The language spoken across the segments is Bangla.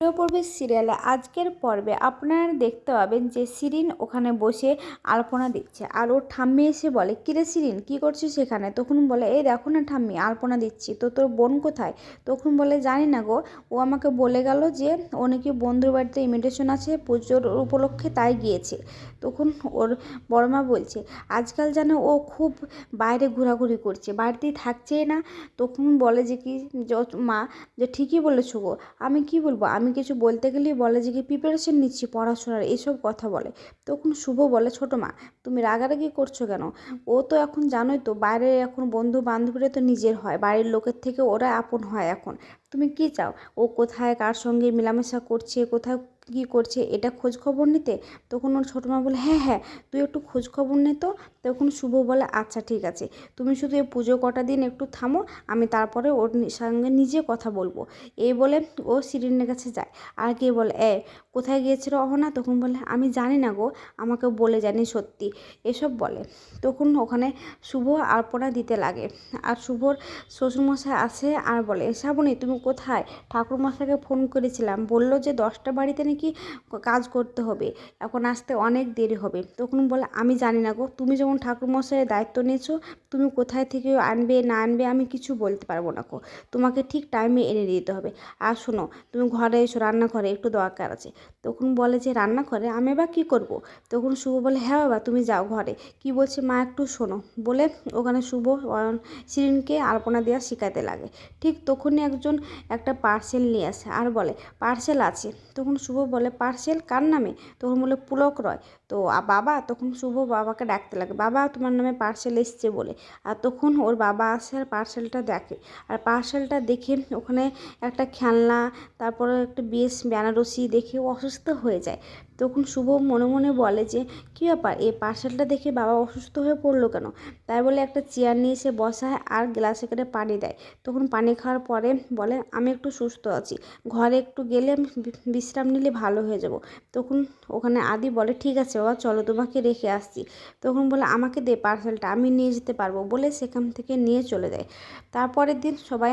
প্রিয় পর্বের সিরিয়ালে আজকের পর্বে আপনারা দেখতে পাবেন যে শিরিন ওখানে বসে আলপনা দিচ্ছে আর ওর ঠাম্মি এসে বলে, কিরে শিরিন, কি করছিস সেখানে তখন বলে, এই দেখো না ঠাম্মি, আলপনা দিচ্ছি। তো তোর বোন কোথায়? তখন বলে, জানি না গো। ও আমাকে বলে গেল যে, ও নাকি বন্ধুর বাড়িতে ইমিটেশন আছে, পুজোর উপলক্ষে তাই গিয়েছে। তখন ওর বড়মা বলছে, আজকাল যেন ও খুব বাইরে ঘোরাঘুরি করছে, বাড়িতেই থাকছেই না। তখন বলে যে, কি মা, যে ঠিকই বলেছ গো। আমি কি বলব? আমি কিছু বলতে গেলেই বলে যে কি প্রিপারেশন নিচ্ছি, পড়াশোনার, এসব কথা বলে। তখন শুভ বলে, ছোটো মা, তুমি রাগারাগি করছ কেন? ও তো এখন জানোই তো বাইরে এখন বন্ধু বান্ধবীরা তো নিজের হয়, বাড়ির লোকের থেকে ওরা আপন হয় এখন। তুমি কি চাও? ও কোথায়, কার সঙ্গে মেলামেশা করছে, কোথায় কী করছে, এটা খোঁজ খবর নিতে? তখন ওর ছোটো মা বলে হ্যাঁ হ্যাঁ তুই একটু খোঁজ খবর নে তো। তখন শুভ বলে আচ্ছা ঠিক আছে। তুমি শুধু এই পুজো কটা দিন একটু থামো, আমি তারপরে ওর সঙ্গে নিজে কথা বলব। এই বলে ও শিরিনের কাছে যায়। আর কে বলে, এ, কোথায় গিয়েছিল অহনা? তখন বলে, আমি জানি না গো, আমাকে বলে জানি সত্যি। এসব বলে। তখন ওখানে শুভ আলপনা দিতে লাগে। আর শুভর শ্বশুরমশাই আসে আর বলে, শ্রাবণী, তুমি কোথায়? ঠাকুরমশাইকে ফোন করেছিলাম। বলল যে, দশটা বাড়িতে নাকি কাজ করতে হবে। এখন আসতে অনেক দেরি হবে। তখন বলে, আমি জানি না গো। তুমি যখন ঠাকুরমশাইয়ের দায়িত্ব নিয়েছো, তুমি কোথায় থেকে আনবে, না আনবে, আমি কিছু বলতে পারব না গো। তোমাকে ঠিক টাইমে এনে দিতে হবে। আর শোনো, তুমি ঘরে এসো, রান্নাঘরে একটু দরকার আছে। তখন বলে যে, রান্নাঘরে? আমি বা কী করব? তখন শুভ বলে হ্যাঁ বাবা, তুমি যাও ঘরে। কি বলছে, মা, একটু শোনো। বলে, ওখানে শুভ শিরিনকে আলপনা দেওয়া শেখাতে লাগে। ঠিক তখনই একজন একটা পার্সেল নিয়ে আসে আর বলে পার্সেল আছে। তখন শুভ বলে পার্সেল কার নামে? তখন বলে, পুলক রয়। তো বাবা তখন শুভ বাবাকে ডাকতে লাগে, বাবা, তোমার নামে পার্সেল এসছে বলে। আর তখন ওর বাবা আসে আর পার্সেলটা দেখে। আর পার্সেলটা দেখে ওখানে একটা খেলনা, তারপরে একটা বেশ বেনারসি দেখে অসুস্থ হয়ে যায়। তখন শুভ মনে মনে বলে যে, কী ব্যাপার? এই পার্সেলটা দেখে বাবা অসুস্থ হয়ে পড়ল কেন? তাই বলে একটা চেয়ার নিয়ে এসে বসায় আর গ্লাসে করে পানি দেয়। তখন পানি খাওয়ার পরে বলে, আমি একটু সুস্থ আছি। ঘরে একটু গেলে বিশ্রাম নিলে ভালো হয়ে যাব। তখন ওখানে আদি বলে, ঠিক আছে বাবা, চলো তোমাকে রেখে আসছি। তখন বলে, আমাকে দে পার্সেলটা, আমি নিয়ে যেতে পারব। বলে সেখান থেকে নিয়ে চলে যায়। তারপরের দিন সবাই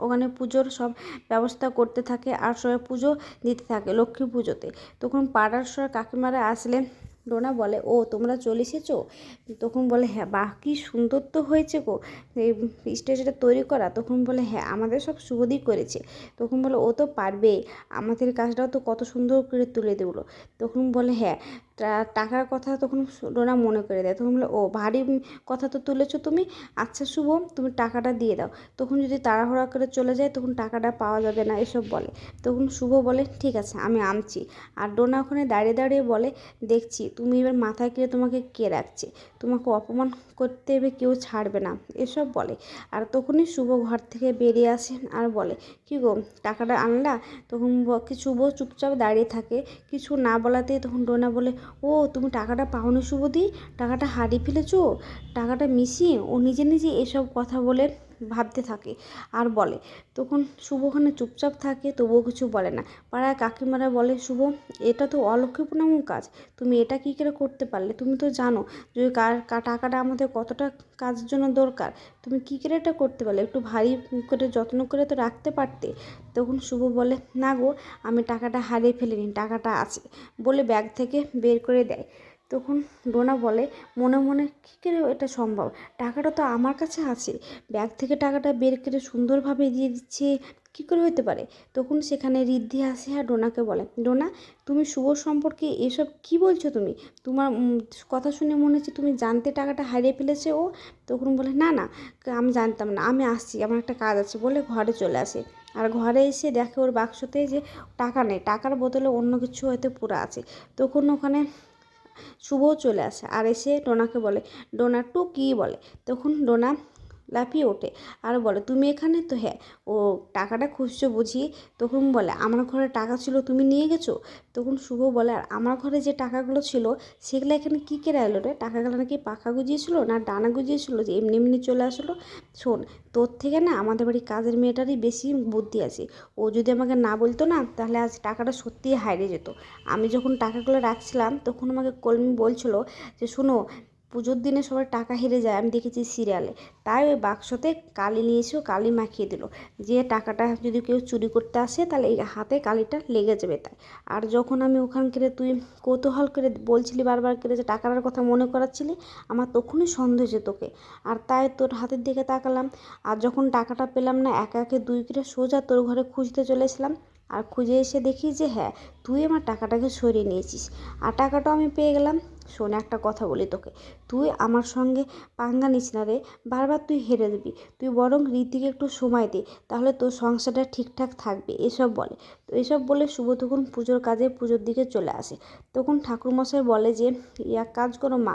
ওখানে পুজোর সব ব্যবস্থা করতে থাকে আর সবাই পুজো দিতে থাকে, লক্ষ্মী পুজোতে। তখন পাড়ার সব কাকিমারা আসলে ডোনা বলে, ও, তোমরা চলে এসেছ? তখন বলে হ্যাঁ বাহ, কী সুন্দর তো হয়েছে গো, এই স্টেজটা তৈরি করা। তখন বলে হ্যাঁ আমাদের সব শুভদিই করেছে। তখন বলে, ও তো পারবে আমাদের কাজটাও তো কত সুন্দর করে তুলে দিল তখন বলে হ্যাঁ টাকার কথা তখন ডোনা মনে করে দেয়। তখন বলে, ও, ভারী কথা তো তুলেছো তুমি। আচ্ছা শুভ, তুমি টাকাটা দিয়ে দাও। তখন যদি তাড়াহুড়া করে চলে যায়, তখন টাকাটা পাওয়া যাবে না, এসব বলে। তখন শুভ বলে, ঠিক আছে, আমি আনছি। আর ডোনা ওখানে দাঁড়িয়ে দাঁড়িয়ে বলে, দেখছি, তুমি এবার মাথায় করে তোমাকে কে রাখছে? তোমাকে অপমান করতে এবার কেউ ছাড়বে না। এসব বলে। আর তখনই শুভ ঘর থেকে বেরিয়ে আসে আর বলে, কী গো, টাকাটা আনলা? তখন কি শুভ চুপচাপ দাঁড়িয়ে থাকে। কিছু না বলাতেই তখন ডোনা বলে ও, তুমি টাকাটা পাওনি শুভদি টাকাটা হারিয়ে ফেলেছো? টাকাটা মিসিং? ও নিজে নিজে এসব কথা বলে ভাবতে থাকে। আর বলে, তখন শুভ ওখানে চুপচাপ থাকে, তবুও কিছু বলে না। পাড়ায় কাকিমারা বলে, শুভ, এটা তো অলক্ষীপূর্ণ কাজ। তুমি এটা কী করে করতে পারলে? তুমি তো জানো যে কার টাকাটা আমাদের কতটা কাজের জন্য দরকার। তুমি কী করে এটা করতে পারলে? একটু ভারী করে, যত্ন করে তো রাখতে পারতে? তখন শুভ বলে, না গো, আমি টাকাটা হারিয়ে ফেলিনি, টাকাটা আছে। বলে ব্যাগ থেকে বের করে দেয়। তখন ডোনা বলে, মনে মনে কী করে এটা সম্ভব? টাকাটা তো আমার কাছে আছে। ব্যাগ থেকে টাকাটা বের করে সুন্দরভাবে দিয়ে দিচ্ছে, কী করে হতে পারে? তখন সেখানে রিদ্ধি আসে আর ডোনাকে বলে, ডোনা, তুমি শুভ সম্পর্কে এসব কি বলছো তুমি? তোমার কথা শুনে মনে হচ্ছে তুমি জানতে টাকাটা হারিয়ে ফেলেছে ও? তখন বলে, না না, আমি জানতাম না, আমি আসছি, আমার একটা কাজ আছে, বলে ঘরে চলে আসে। আর ঘরে এসে দেখে ওর বাক্সতে যে টাকা নেই, টাকার বদলে অন্য কিছু হয়তো পুরো আছে। তখন ওখানে শুভও চলে আসে। আর এসে ডোনাকে বলে ডোনা টু কী বলে। তখন ডোনা লাফিয়ে ওঠে। আর বলে, তুমি এখানে? তো হ্যাঁ। ও টাকাটা খুঁজছো বুঝি। তখন বলে, আমার ঘরে টাকা ছিল, তুমি নিয়ে গেছো? তখন শুভ বলে, আর আমার ঘরে যে টাকাগুলো ছিল, সেগুলো এখানে কী কেড়ে এলো রে? টাকাগুলো নাকি পাখা গুজিয়েছিল না ডানা গুজিয়েছিল যে এমনি এমনি চলে আসলো? শোন, তোর থেকে না আমাদের বাড়ির কাজের মেয়েটারই বেশি বুদ্ধি আছে। ও যদি আমাকে না বলতো না, তাহলে আজ টাকাটা সত্যিই হারিয়ে যেত। আমি যখন টাকাগুলো রাখছিলাম, তখন আমাকে কলমি বলছিল যে, শোনো পুজোর দিনে সবাই টাকা হেরে যায়, আমি দেখেছি সিরিয়ালে তাই ওই বাক্সতে কালি নিয়ে এসেও কালি মাখিয়ে দিল। যে টাকাটা যদি কেউ চুরি করতে আসে, তাহলে এই হাতে কালিটা লেগে যাবে তাই। আর যখন আমি ওখানকার তুই কৌতূহল করে বলছিলি বারবার করে যে টাকাটার কথা মনে করাচ্ছিলি, আমার তখনই সন্দেহ হয়েছে তোকে। আর তাই তোর হাতের দিকে তাকালাম। আর যখন টাকাটা পেলাম না, একা একে দুই করে সোজা তোর ঘরে খুঁজতে চলে এসলাম আর খুঁজে এসে দেখি যে হ্যাঁ তুই আমার টাকাটাকে সরিয়ে নিয়েছিস। আর টাকাটাও আমি পেয়ে গেলাম। শোন, একটা কথা বলি তোকে। তুই আমার সঙ্গে পাঙ্গা নিস না রে, বারবার তুই হেরে দিবি তুই বরং রীতিকে একটু সময় দে, তাহলে তোর সংসারটা ঠিকঠাক থাকবে, এসব বলে। তো এসব বলে শুভ তখন পুজোর কাজে পুজোর দিকে চলে আসে। তখন ঠাকুরমশাই বলে যে এক কাজ করো মা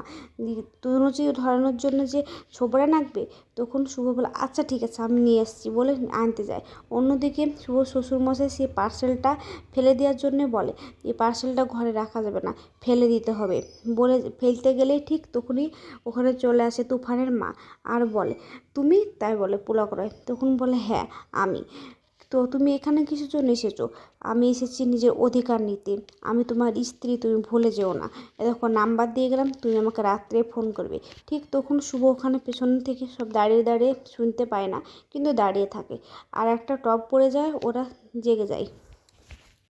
তনুজি ধরানোর জন্য যে ছোবড়া নাকবে? তখন শুভ বলে আচ্ছা ঠিক আছে, আমি নিয়ে এসেছি বলে আনতে যায়। অন্যদিকে শুভ শ্বশুরমশাই সে পার্সেলটা ফেলে দেওয়ার জন্যে বলে, এই পার্সেলটা ঘরে রাখা যাবে না, ফেলে দিতে হবে। বলে ফেলতে গেলেই ঠিক তখনই ওখানে চলে আসে তুফানের মা আর বলে, তুমি? তাই বলে পুলকরয় তখন বলে হ্যাঁ আমি। তো তুমি এখানে কিসের জন্য এসেছ? আমি এসেছি নিজের অধিকার নিতে। আমি তোমার স্ত্রী, তুমি ভুলে যেও না। দেখো, নাম্বার দিয়ে গেলাম, তুমি আমাকে রাত্রে ফোন করবে। ঠিক তখন শুভ ওখানে পেছন থেকে সব দাঁড়িয়ে দাঁড়িয়ে শুনতে পায় না, কিন্তু দাঁড়িয়ে থাকে। আর একটা টপ পড়ে যায়, ওরা জেগে যায়।